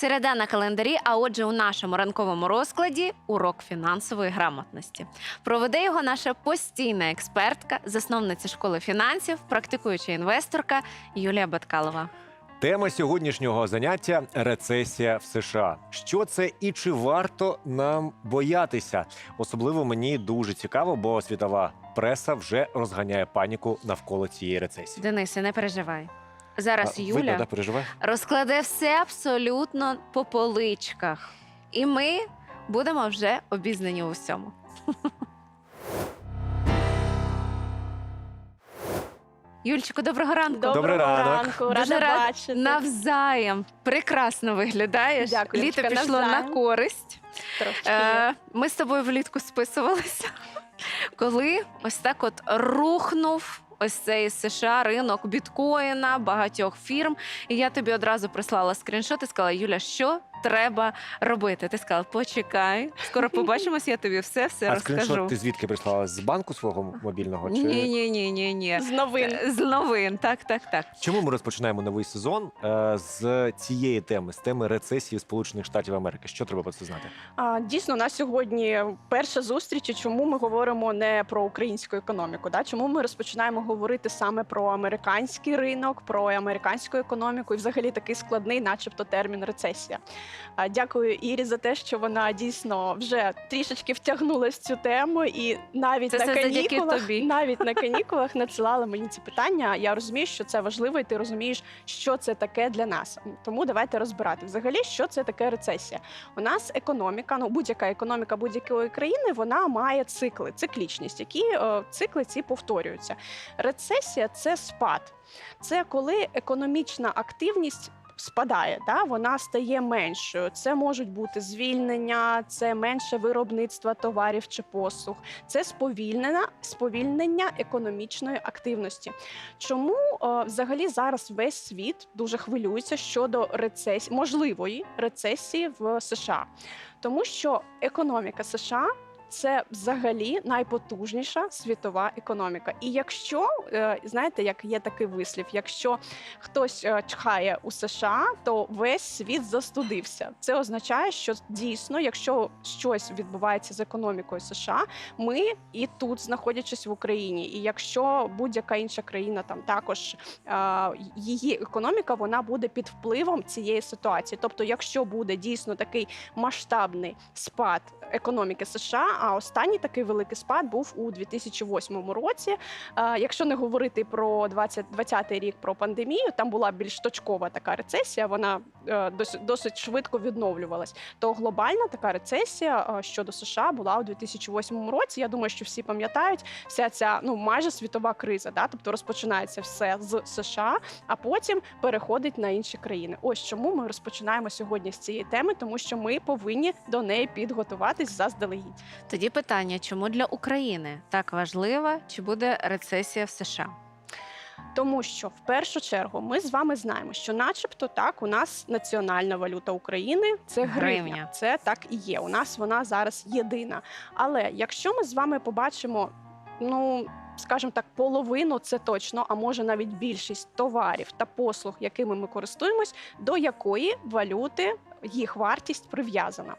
Середа на календарі, а отже, у нашому ранковому розкладі урок фінансової грамотності. Проведе його наша постійна експертка, засновниця школи фінансів, практикуюча інвесторка Юлія Баткалова. Тема сьогоднішнього заняття рецесія в США. Що це і чи варто нам боятися? Особливо мені дуже цікаво, бо світова преса вже розганяє паніку навколо цієї рецесії. Денисе, не переживай. Зараз А, Юля Видно, да, переживає? розкладе все абсолютно по поличках. І ми будемо вже обізнані у всьому. Юльчику, доброго ранку. Добрий ранок. рада Дуже рад- бачити. Навзаєм. Прекрасно виглядаєш. Дякую, Літо Яночка, пішло на користь. Трошки Е, ми з тобою влітку списувалися, коли ось так от рухнув ось цей США ринок біткоїна, багатьох фірм. І я тобі одразу прислала скріншот і сказала: Юля, що треба робити? Ти сказала, почекай, скоро побачимось, я тобі все все А розкажу. скріншот ти звідки прислала? З банку свого мобільного? Чи... Ні, ні, ні, ні, ні. З новин. З новин, так, так, так. Чому ми розпочинаємо новий сезон е, з цієї теми, з теми рецесії Сполучених Штатів Америки? Що треба про це знати? А, дійсно, у нас сьогодні перша зустріч. і Чому ми говоримо не про українську економіку? Да? Чому ми розпочинаємо говорити саме про американський ринок, про американську економіку і взагалі такий складний, начебто, термін рецесія. Дякую Ірі за те, що вона дійсно вже трішечки втягнулась в цю тему, і навіть Це на канікулах, тобі. навіть на канікулах надсилала мені ці питання. Я розумію, що це важливо, і ти розумієш, що це таке для нас. Тому давайте розбирати взагалі, що це таке рецесія. У нас економіка, ну будь-яка економіка будь-якої країни, вона має цикли, циклічність, які е, цикли ці повторюються. Рецесія це спад, це коли економічна активність. Спадає, да? вона стає меншою. Це можуть бути звільнення, це менше виробництва товарів чи послуг, це сповільнення, сповільнення економічної активності. Чому е, взагалі зараз весь світ дуже хвилюється щодо рецесії, можливої рецесії в США? Тому що економіка США. Це взагалі найпотужніша світова економіка. І якщо е, знаєте, як є такий вислів, якщо хтось е, чхає у США, то весь світ застудився. Це означає, що дійсно, якщо щось відбувається з економікою США, ми і тут, знаходячись в Україні, і якщо будь-яка інша країна там також е, її економіка, вона буде під впливом цієї ситуації. Тобто, якщо буде дійсно такий масштабний спад економіки США, а останній такий великий спад був у 2008 році. Якщо не говорити про 2020 рік про пандемію, там була більш точкова така рецесія. Вона е, досить, досить швидко відновлювалась. То глобальна така рецесія е, щодо США була у 2008 році. Я думаю, що всі пам'ятають вся ця ну майже світова криза. Да? Тобто розпочинається все з США, а потім переходить на інші країни. Ось чому ми розпочинаємо сьогодні з цієї теми, тому що ми повинні до неї підготуватись заздалегідь. Тоді питання: чому для України так важлива, чи буде рецесія в США? Тому що в першу чергу ми з вами знаємо, що, начебто, так, у нас національна валюта України це гривня. Гривня. Це так і є. У нас вона зараз єдина. Але якщо ми з вами побачимо, ну скажімо так, половину це точно, а може навіть більшість товарів та послуг, якими ми користуємось, до якої валюти. Їх вартість прив'язана.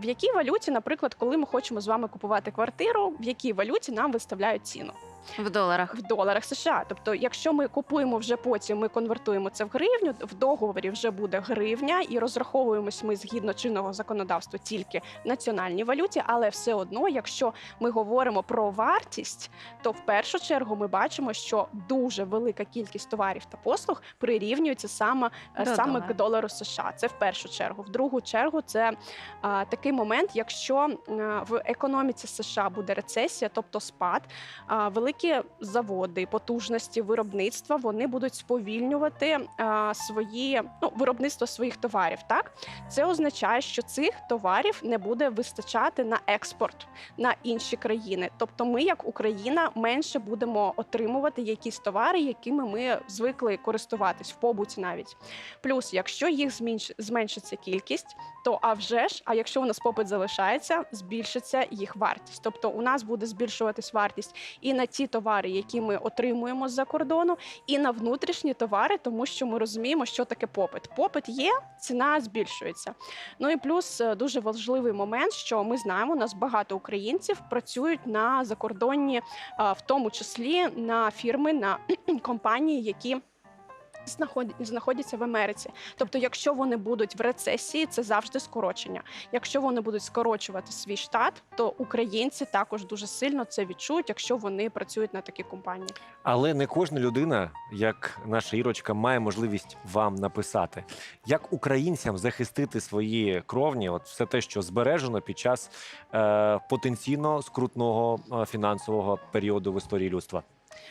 В якій валюті, наприклад, коли ми хочемо з вами купувати квартиру, в якій валюті нам виставляють ціну? В доларах. в доларах США. Тобто, якщо ми купуємо вже потім, ми конвертуємо це в гривню. В договорі вже буде гривня, і розраховуємось ми згідно чинного законодавства тільки в національній валюті. Але все одно, якщо ми говоримо про вартість, то в першу чергу ми бачимо, що дуже велика кількість товарів та послуг прирівнюється саме, е, До саме долара. к долару США. Це в першу чергу. В другу чергу, це а, такий момент, якщо а, в економіці США буде рецесія, тобто спад, а, великі заводи, потужності виробництва вони будуть сповільнювати а, свої ну, виробництво своїх товарів. Так це означає, що цих товарів не буде вистачати на експорт на інші країни. Тобто, ми, як Україна, менше будемо отримувати якісь товари, якими ми звикли користуватись в побуті навіть. Плюс, якщо їх зменш- зменшиться кількість, то а вже ж, а якщо у нас попит залишається, збільшиться їх вартість. Тобто у нас буде збільшуватись вартість і на ті товари, які ми отримуємо з-за кордону, і на внутрішні товари, тому що ми розуміємо, що таке попит. Попит є, ціна збільшується. Ну і плюс е, дуже важливий момент, що ми знаємо, у нас багато українців працюють на закордонні, в тому числі на фірми, на компанії, які. Знаход- Знаходяться в Америці, тобто, якщо вони будуть в рецесії, це завжди скорочення. Якщо вони будуть скорочувати свій штат, то українці також дуже сильно це відчують, якщо вони працюють на такі компанії. Але не кожна людина, як наша Ірочка, має можливість вам написати, як українцям захистити свої кровні, от все те, що збережено під час е, потенційно скрутного е, фінансового періоду в історії людства.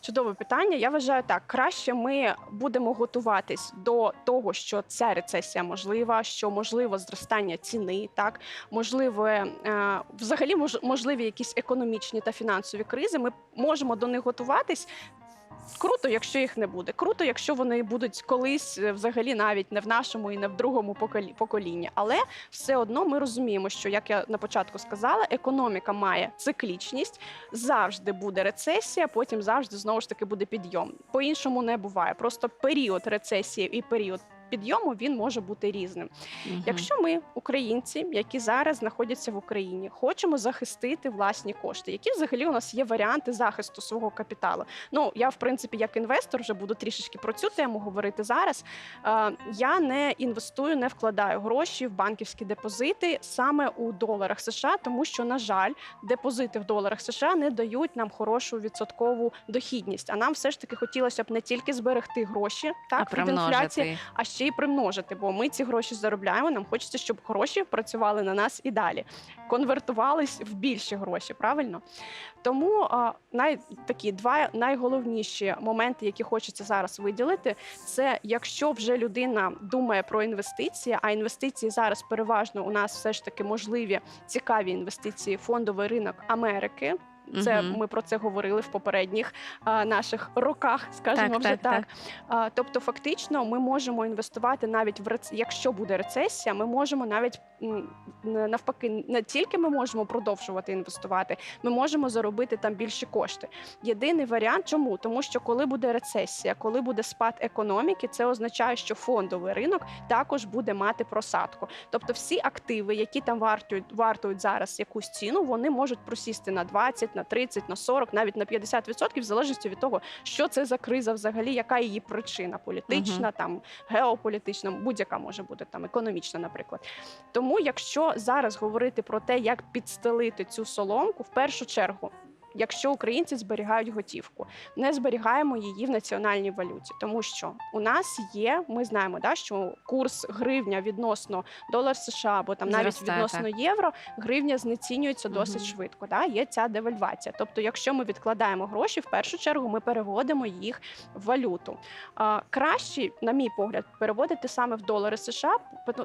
Чудове питання. Я вважаю так. Краще ми будемо готуватись до того, що ця рецесія можлива, що можливо зростання ціни, так можливо, е, взагалі мож, можливі якісь економічні та фінансові кризи. Ми можемо до них готуватись. Круто, якщо їх не буде. Круто, якщо вони будуть колись е, взагалі навіть не в нашому і не в другому поколі- поколінні. Але все одно ми розуміємо, що як я на початку сказала, економіка має циклічність, завжди буде рецесія, потім завжди знову ж таки буде підйом. По-іншому не буває. Просто період рецесії і період. Підйому він може бути різним. Мгм. Якщо ми, українці, які зараз знаходяться в Україні, хочемо захистити власні кошти, які взагалі у нас є варіанти захисту свого капіталу? Ну я в принципі як інвестор вже буду трішечки про цю тему говорити зараз. Е, я не інвестую, не вкладаю гроші в банківські депозити саме у доларах США, тому що на жаль, депозити в доларах США не дають нам хорошу відсоткову дохідність. А нам все ж таки хотілося б не тільки зберегти гроші так від інфляції, а ще й примножити, бо ми ці гроші заробляємо. Нам хочеться, щоб гроші працювали на нас і далі, конвертувались в більші гроші. Правильно? Тому а, най, такі два найголовніші моменти, які хочеться зараз виділити, це якщо вже людина думає про інвестиції, а інвестиції зараз переважно у нас все ж таки можливі цікаві інвестиції, фондовий ринок Америки. Це ми про це говорили в попередніх а, наших роках, скажімо Так, вже так, так. А, тобто, фактично, ми можемо інвестувати навіть в рец... якщо буде рецесія, ми можемо навіть навпаки, не тільки ми можемо продовжувати інвестувати, ми можемо заробити там більші кошти. Єдиний варіант, чому? Тому що коли буде рецесія, коли буде спад економіки, це означає, що фондовий ринок також буде мати просадку. Тобто, всі активи, які там вартують, вартують зараз якусь ціну, вони можуть просісти на 20, на 30, на 40, навіть на 50%, в залежності від того, що це за криза взагалі, яка її причина політична, там геополітична, будь-яка може бути там економічна, наприклад. Тому, якщо зараз говорити про те, як підстелити цю соломку, в першу чергу. Якщо українці зберігають готівку, не зберігаємо її в національній валюті, тому що у нас є, ми знаємо, да, що курс гривня відносно долар США або там навіть Зростає, відносно євро, гривня знецінюється досить Мгм. швидко. Да, є ця девальвація. Тобто, якщо ми відкладаємо гроші, в першу чергу ми переводимо їх в валюту. А, краще, на мій погляд, переводити саме в долари США,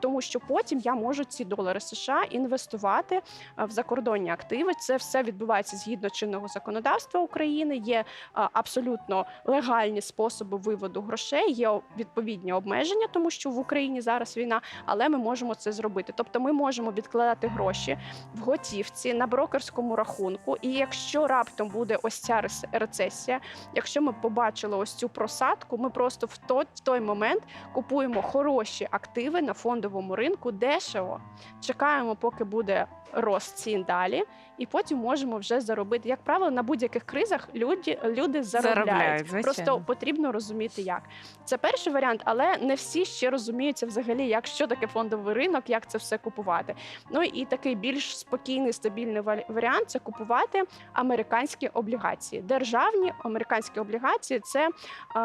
тому що потім я можу ці долари США інвестувати в закордонні активи. Це все відбувається згідно чинного законодавства України. Є абсолютно легальні способи виводу грошей, є відповідні обмеження, тому що в Україні зараз війна, але ми можемо це зробити. Тобто, ми можемо відкладати гроші в готівці на брокерському рахунку. І якщо раптом буде ось ця рецесія, якщо ми побачили ось цю просадку, ми просто в той, в той момент купуємо хороші активи на фондовому ринку дешево. Чекаємо, поки буде рост цін далі, і потім можемо вже заробити. Як правило, на будь-яких кризах люди, люди заробляють. Заробляють. Просто потрібно розуміти, як це перший варіант, але не всі ще розуміються взагалі, як що таке фондовий ринок, як це все купувати. Ну і такий більш спокійний, стабільний варі- варіант це купувати американські облігації. Державні американські облігації це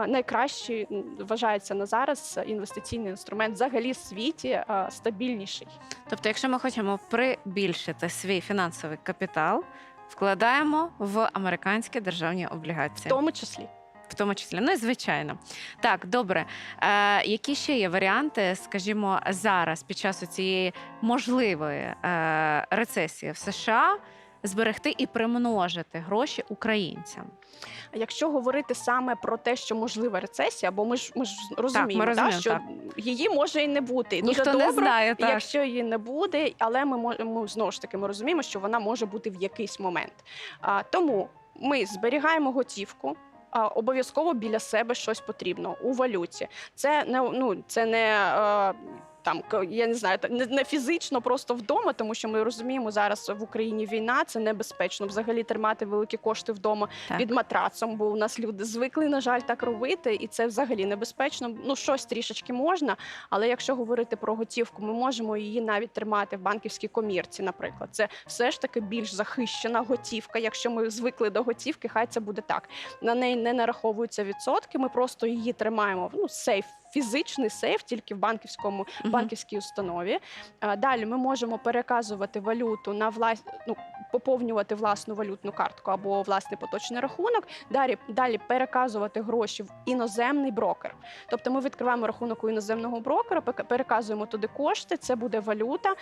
найкращий вважається на зараз інвестиційний інструмент взагалі в світі стабільніший. Тобто, якщо ми хочемо прибільшити свій фінансовий капітал, вкладаємо в американські державні облігації. В тому числі. В тому числі, ну і звичайно. Так, добре. Е, які ще є варіанти, скажімо, зараз, під час цієї можливої е, рецесії в США? Зберегти і примножити гроші українцям? А Якщо говорити саме про те, що можлива рецесія, бо ми ж ми ж розуміємо, та, розуміємо, що так. її може і не бути. І Ніхто дуже не добре, знає, так. якщо її не буде, але ми можемо знову ж таки ми розуміємо, що вона може бути в якийсь момент. А, тому ми зберігаємо готівку. А, обов'язково біля себе щось потрібно у валюті. Це не ну це не. е, там я не знаю, не, фізично просто вдома, тому що ми розуміємо зараз в Україні війна, це небезпечно взагалі тримати великі кошти вдома Так. під матрацом, бо у нас люди звикли, на жаль, так робити, і це взагалі небезпечно. Ну щось трішечки можна, але якщо говорити про готівку, ми можемо її навіть тримати в банківській комірці. Наприклад, це все ж таки більш захищена готівка. Якщо ми звикли до готівки, хай це буде так. На неї не нараховуються відсотки. Ми просто її тримаємо в ну сейф. Фізичний сейф тільки в банківському Мгм. банківській установі. Далі ми можемо переказувати валюту на влас... ну, поповнювати власну валютну картку або власний поточний рахунок. Далі, далі переказувати гроші в іноземний брокер. Тобто ми відкриваємо рахунок у іноземного брокера, пек- переказуємо туди кошти, це буде валюта.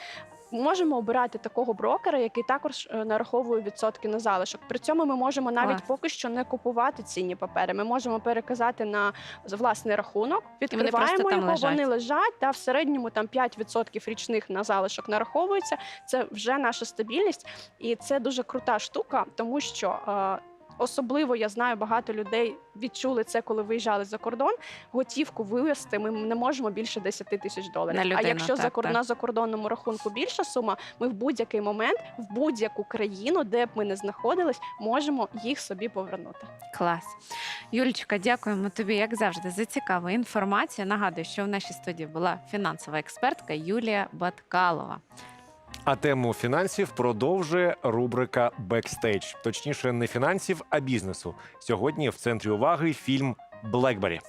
Можемо обирати такого брокера, який також е, нараховує відсотки на залишок. При цьому ми можемо навіть Клас. поки що не купувати цінні папери. Ми можемо переказати на власний рахунок, вони відкриваємо там його, лежать. вони лежать. Та в середньому там 5% річних на залишок нараховується. Це вже наша стабільність, і це дуже крута штука, тому що. Особливо я знаю, багато людей відчули це, коли виїжджали за кордон. Готівку вивезти ми не можемо більше 10 тисяч доларів. На людину, а якщо так, за так. на закордонному рахунку більша сума, ми в будь-який момент, в будь-яку країну, де б ми не знаходились, можемо їх собі повернути. Клас. Юлічка, дякуємо тобі, як завжди, за цікаву інформацію. Нагадую, що в нашій студії була фінансова експертка Юлія Баткалова. А тему фінансів продовжує рубрика Бекстейдж, точніше, не фінансів, а бізнесу. Сьогодні в центрі уваги фільм Блекбері.